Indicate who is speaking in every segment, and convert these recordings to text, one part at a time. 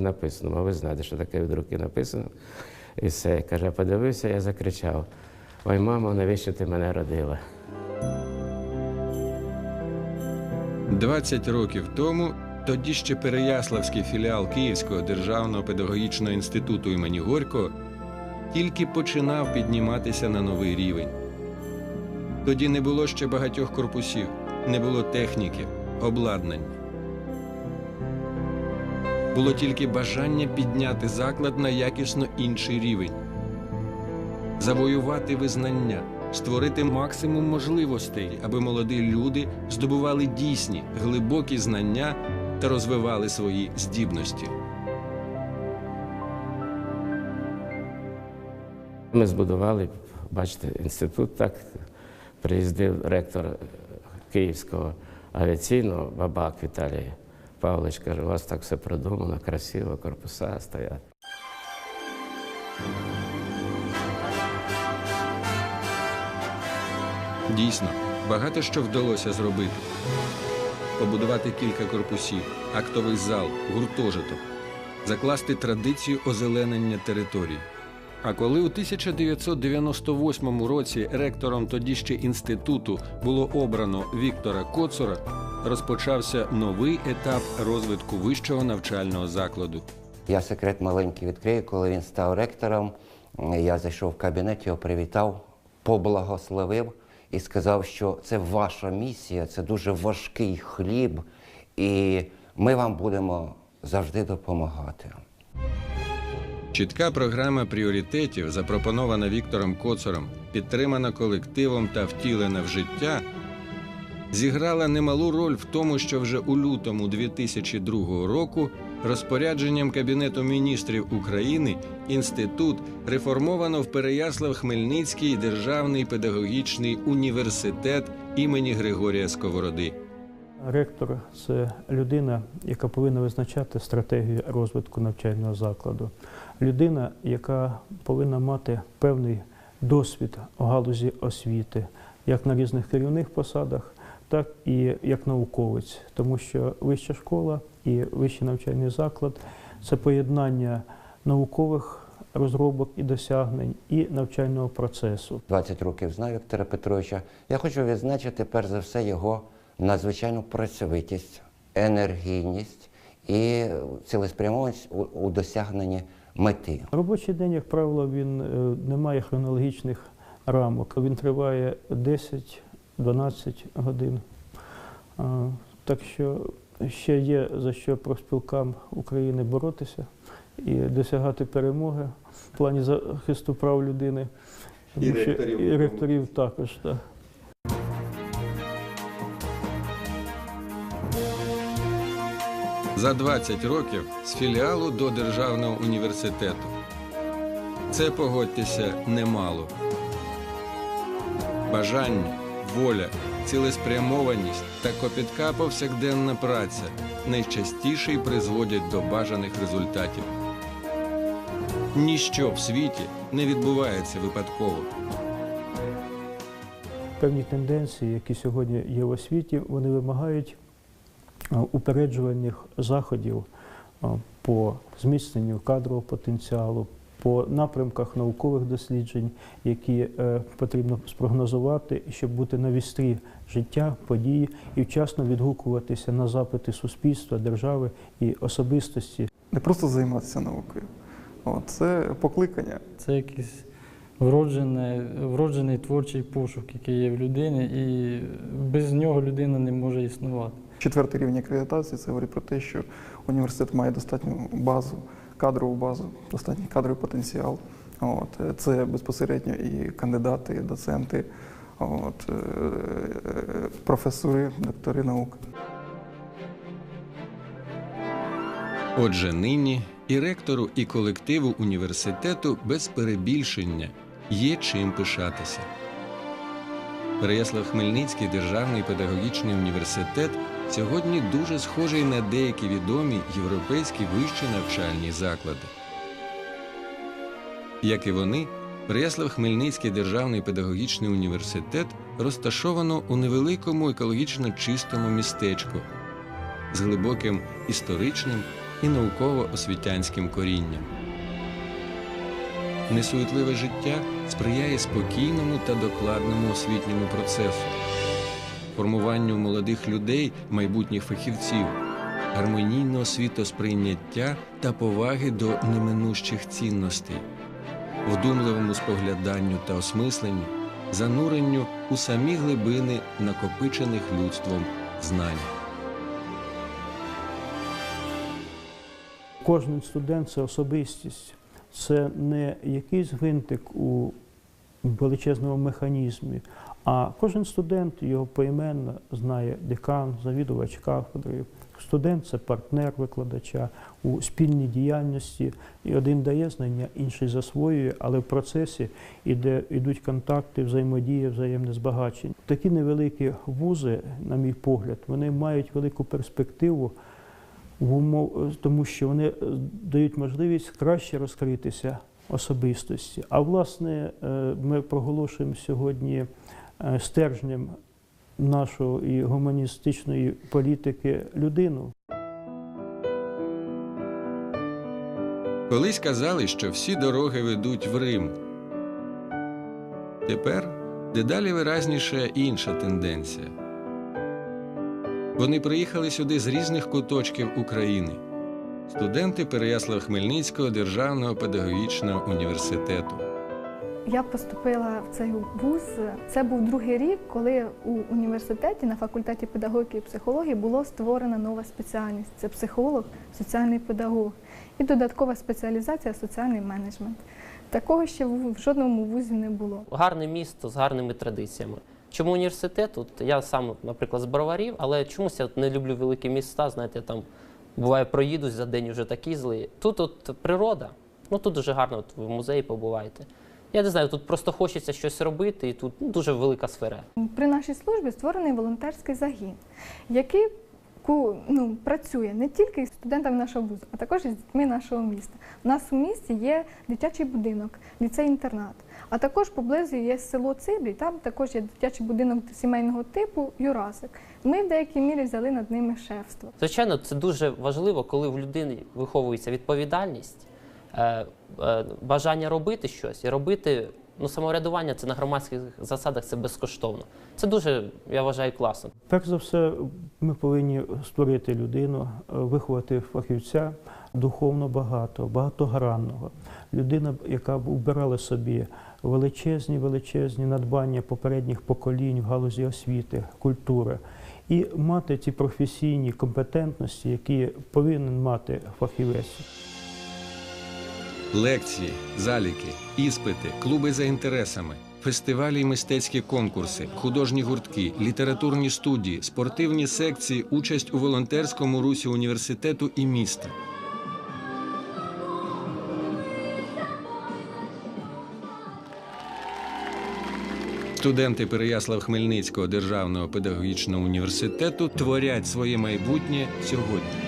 Speaker 1: Написано, а ви знаєте, що таке від руки написано. І все. Каже, подивився, я закричав: Ой, мамо, навіщо ти мене родила?
Speaker 2: 20 років тому тоді ще Переяславський філіал Київського державного педагогічного інституту імені Горького тільки починав підніматися на новий рівень. Тоді не було ще багатьох корпусів, не було техніки, обладнання. Було тільки бажання підняти заклад на якісно інший рівень, завоювати визнання, створити максимум можливостей, аби молоді люди здобували дійсні глибокі знання та розвивали свої здібності.
Speaker 1: Ми збудували, бачите, інститут так. Приїздив ректор Київського авіаційного бабак Віталій Павлович каже, у вас так все продумано, красиво, корпуса стоять.
Speaker 2: Дійсно, багато що вдалося зробити: побудувати кілька корпусів, актовий зал, гуртожиток, закласти традицію озеленення територій. А коли у 1998 році ректором тоді ще інституту було обрано Віктора Коцура, розпочався новий етап розвитку вищого навчального закладу.
Speaker 3: Я секрет маленький відкрию, коли він став ректором. Я зайшов в кабінет, його привітав, поблагословив і сказав, що це ваша місія, це дуже важкий хліб, і ми вам будемо завжди допомагати.
Speaker 2: Чітка програма пріоритетів, запропонована Віктором Коцуром, підтримана колективом та втілена в життя, зіграла немалу роль в тому, що вже у лютому 2002 року розпорядженням Кабінету міністрів України інститут реформовано в Переяслав-Хмельницький державний педагогічний університет імені Григорія Сковороди.
Speaker 4: Ректор це людина, яка повинна визначати стратегію розвитку навчального закладу. Людина, яка повинна мати певний досвід у галузі освіти, як на різних керівних посадах, так і як науковець, тому що вища школа і вищий навчальний заклад це поєднання наукових розробок і досягнень і навчального процесу.
Speaker 3: 20 років знаю Віктора Петровича. Я хочу відзначити перш за все його надзвичайну працьовитість, енергійність і цілеспрямованість у, досягненні мети.
Speaker 4: Робочий день, як правило, він е, не має хронологічних рамок. Він триває 10-12 годин. Так що ще є за що профспілкам України боротися і досягати перемоги в плані захисту прав людини.
Speaker 2: І
Speaker 4: що-
Speaker 2: ректорів.
Speaker 4: і ректорів також. Так.
Speaker 2: За 20 років з філіалу до державного університету. Це погодьтеся немало. Бажання, воля, цілеспрямованість та копітка повсякденна праця найчастіше й призводять до бажаних результатів. Ніщо в світі не відбувається випадково.
Speaker 4: Певні тенденції, які сьогодні є в освіті, вони вимагають упереджувальних заходів по зміцненню кадрового потенціалу, по напрямках наукових досліджень, які е, потрібно спрогнозувати, щоб бути на вістрі життя, події і вчасно відгукуватися на запити суспільства, держави і особистості.
Speaker 5: не просто займатися наукою. От, це покликання.
Speaker 6: Це якийсь вроджений, вроджений творчий пошук, який є в людини, і без нього людина не може існувати.
Speaker 5: Четвертий рівень акредитації це говорить про те, що університет має достатню базу, кадрову базу, достатній кадровий потенціал. От, це безпосередньо і кандидати, і доценти, от, е, е, професори, доктори наук.
Speaker 2: Отже, нині і ректору, і колективу університету без перебільшення є чим пишатися. Переяслав-Хмельницький державний педагогічний університет сьогодні дуже схожий на деякі відомі європейські вищі навчальні заклади. Як і вони, Переяслав-Хмельницький державний педагогічний університет розташовано у невеликому екологічно чистому містечку з глибоким історичним і науково-освітянським корінням. Несуетливе життя сприяє спокійному та докладному освітньому процесу, формуванню молодих людей, майбутніх фахівців, гармонійного світосприйняття та поваги до неминущих цінностей, вдумливому спогляданню та осмисленню, зануренню у самі глибини накопичених людством знань.
Speaker 4: Кожен студент це особистість, це не якийсь гвинтик у величезному механізмі, а кожен студент його поіменно знає декан, завідувач кафедри. Студент це партнер викладача у спільній діяльності. І один дає знання, інший засвоює, але в процесі іде, йдуть контакти, взаємодія, взаємне збагачення. Такі невеликі вузи, на мій погляд, вони мають велику перспективу в умов, тому що вони дають можливість краще розкритися особистості. А власне, е, ми проголошуємо сьогодні стержнем нашої гуманістичної політики людину.
Speaker 2: Колись казали, що всі дороги ведуть в Рим. Тепер дедалі виразніше інша тенденція. Вони приїхали сюди з різних куточків України. Студенти Переяслав Хмельницького державного педагогічного університету.
Speaker 7: Я поступила в цей вуз. Це був другий рік, коли у університеті на факультеті педагогіки і психології було створена нова спеціальність це психолог, соціальний педагог і додаткова спеціалізація соціальний менеджмент. Такого ще в жодному вузі не було.
Speaker 8: гарне місто з гарними традиціями. Чому університет? От я сам, наприклад, з Броварів, але чомусь я не люблю великі міста. Знаєте, там буває проїдусь за день вже такий злий. Тут от природа, ну тут дуже гарно, от в музеї побуваєте. Я не знаю, тут просто хочеться щось робити, і тут ну, дуже велика сфера.
Speaker 7: При нашій службі створений волонтерський загін, який ну, працює не тільки з студентами нашого вузу, а також із дітьми нашого міста. У нас у місті є дитячий будинок, ліцей-інтернат. А також поблизу є село Цибрі, там також є дитячий будинок сімейного типу Юрасик. Ми в деякій мірі взяли над ними шефство.
Speaker 8: Звичайно, це дуже важливо, коли в людини виховується відповідальність, бажання робити щось і робити. Ну, самоврядування це на громадських засадах це безкоштовно. Це дуже, я вважаю, класно.
Speaker 4: Перш за все, ми повинні створити людину, е, виховати фахівця духовно багато, багатогранного. Людина, яка вбирала собі величезні, величезні надбання попередніх поколінь в галузі освіти, культури, і мати ті професійні компетентності, які повинен мати фахівець.
Speaker 2: Лекції, заліки, іспити, клуби за інтересами, фестивалі і мистецькі конкурси, художні гуртки, літературні студії, спортивні секції, участь у волонтерському русі університету і міста. Студенти Переяслав Хмельницького державного педагогічного університету творять своє майбутнє сьогодні.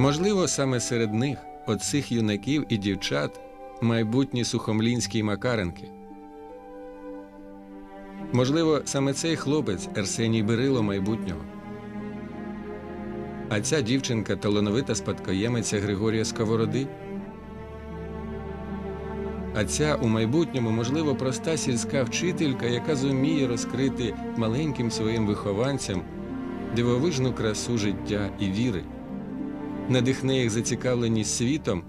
Speaker 2: Можливо, саме серед них, оцих юнаків і дівчат, майбутні сухомлінські Макаренки. Можливо, саме цей хлопець Арсеній Берило майбутнього. А ця дівчинка талановита спадкоємиця Григорія Сковороди. А ця у майбутньому, можливо, проста сільська вчителька, яка зуміє розкрити маленьким своїм вихованцям дивовижну красу життя і віри надихне їх зацікавленість світом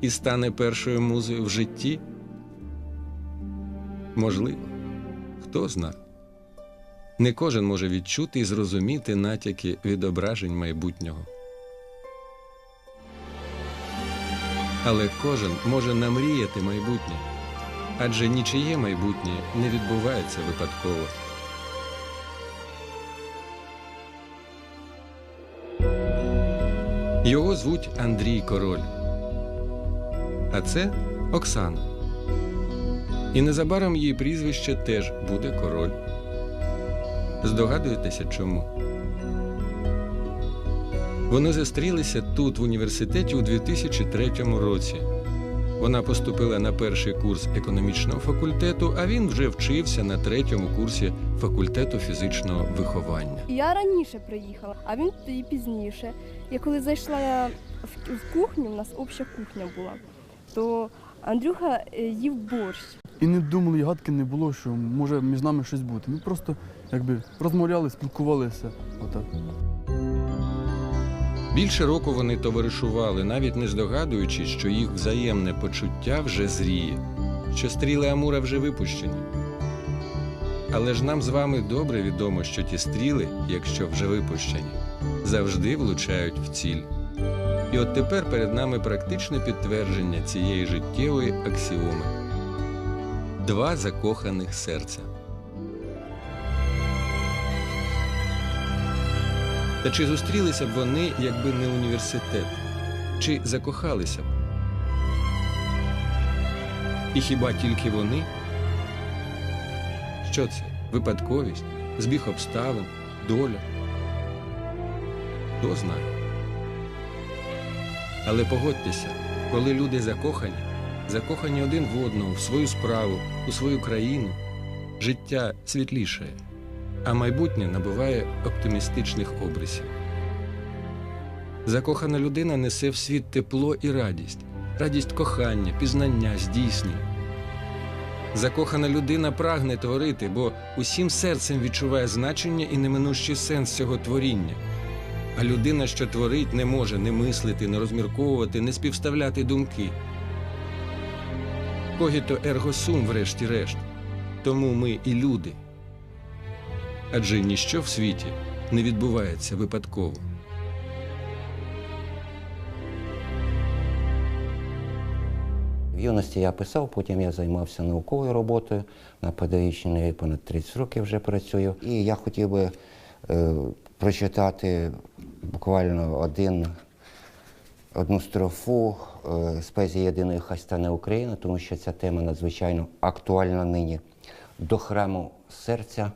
Speaker 2: і стане першою музою в житті? Можливо, хто зна. Не кожен може відчути і зрозуміти натяки відображень майбутнього. Але кожен може намріяти майбутнє, адже нічиє майбутнє не відбувається випадково. Його звуть Андрій Король. А це Оксана. І незабаром її прізвище теж буде король. Здогадуєтеся чому? Вони зустрілися тут, в університеті, у 2003 році. Вона поступила на перший курс економічного факультету, а він вже вчився на третьому курсі факультету фізичного виховання.
Speaker 9: Я раніше приїхала, а він тоді пізніше. Я коли зайшла в, в кухню, у нас обща кухня була, то Андрюха е, їв борщ.
Speaker 10: І не думали, і гадки не було, що може між нами щось бути. Ми просто якби розмовляли, спілкувалися. Отак.
Speaker 2: Більше року вони товаришували, навіть не здогадуючись, що їх взаємне почуття вже зріє, що стріли Амура вже випущені. Але ж нам з вами добре відомо, що ті стріли, якщо вже випущені, завжди влучають в ціль. І от тепер перед нами практичне підтвердження цієї життєвої аксіоми. Два закоханих серця. Та чи зустрілися б вони, якби не університет? Чи закохалися б? І хіба тільки вони? Що це? Випадковість, збіг обставин, доля? Хто знає? Але погодьтеся, коли люди закохані, закохані один в одного, в свою справу, у свою країну, життя світлішає а майбутнє набуває оптимістичних обрисів. Закохана людина несе в світ тепло і радість, радість кохання, пізнання, здійснень. Закохана людина прагне творити, бо усім серцем відчуває значення і неминущий сенс цього творіння. А людина, що творить, не може не мислити, не розмірковувати, не співставляти думки. Когіто ерго сум, врешті-решт. Тому ми і люди адже ніщо в світі не відбувається випадково.
Speaker 3: В юності я писав, потім я займався науковою роботою на педагогічній понад 30 років вже працюю. І я хотів би е, прочитати буквально один, одну строфу е, з поезії єдиної хай стане Україна, тому що ця тема надзвичайно актуальна нині. До храму серця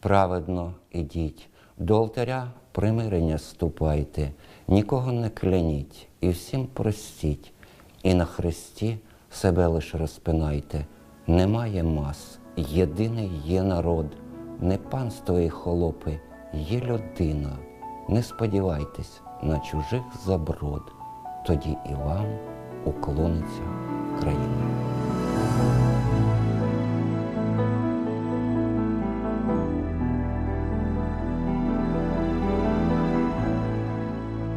Speaker 3: праведно ідіть, до алтаря примирення ступайте, нікого не кляніть і всім простіть, і на хресті себе лиш розпинайте. Немає мас, єдиний є народ, не панство і холопи, є людина. Не сподівайтесь на чужих заброд, тоді і вам уклониться країна.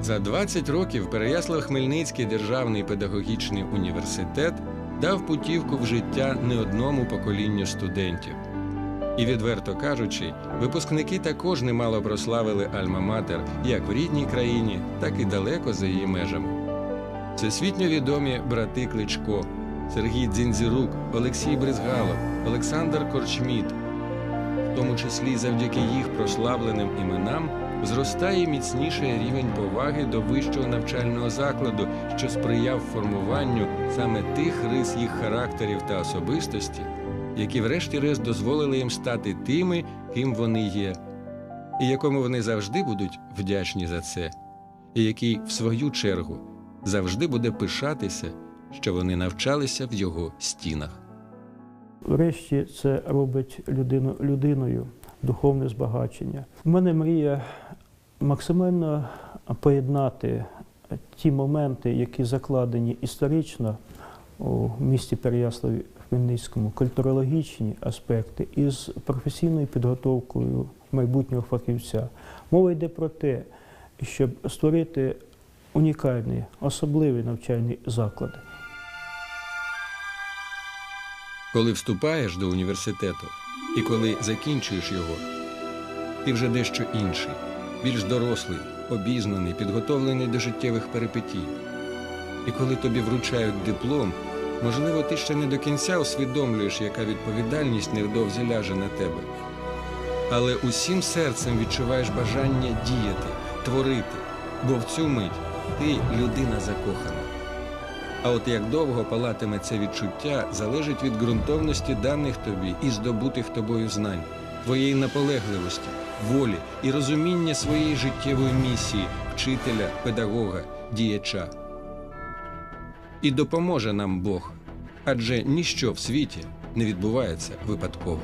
Speaker 2: За 20 років Переяслав-Хмельницький державний педагогічний університет дав путівку в життя не одному поколінню студентів. І, відверто кажучи, випускники також немало прославили Альма-Матер як в рідній країні, так і далеко за її межами. Всесвітньо відомі брати Кличко, Сергій Дзінзірук, Олексій Бризгалов, Олександр Корчміт, в тому числі завдяки їх прославленим іменам зростає міцніший рівень поваги до вищого навчального закладу, що сприяв формуванню саме тих рис їх характерів та особистості, які врешті-решт дозволили їм стати тими, ким вони є, і якому вони завжди будуть вдячні за це, і який, в свою чергу, завжди буде пишатися, що вони навчалися в його стінах.
Speaker 4: Врешті це робить людину людиною, духовне збагачення. У мене мрія максимально поєднати ті моменти, які закладені історично у місті Переяславі Хмельницькому, культурологічні аспекти із професійною підготовкою майбутнього фахівця. Мова йде про те, щоб створити унікальний, особливий навчальний заклад.
Speaker 2: Коли вступаєш до університету і коли закінчуєш його, ти вже дещо інший, більш дорослий, обізнаний, підготовлений до життєвих перипетій. І коли тобі вручають диплом, можливо, ти ще не до кінця усвідомлюєш, яка відповідальність невдовзі ляже на тебе. Але усім серцем відчуваєш бажання діяти, творити, бо в цю мить ти людина закохана. А от як довго палатиме це відчуття, залежить від ґрунтовності даних тобі і здобутих тобою знань, твоєї наполегливості, волі і розуміння своєї життєвої місії, вчителя, педагога, діяча. І допоможе нам Бог, адже ніщо в світі не відбувається випадково.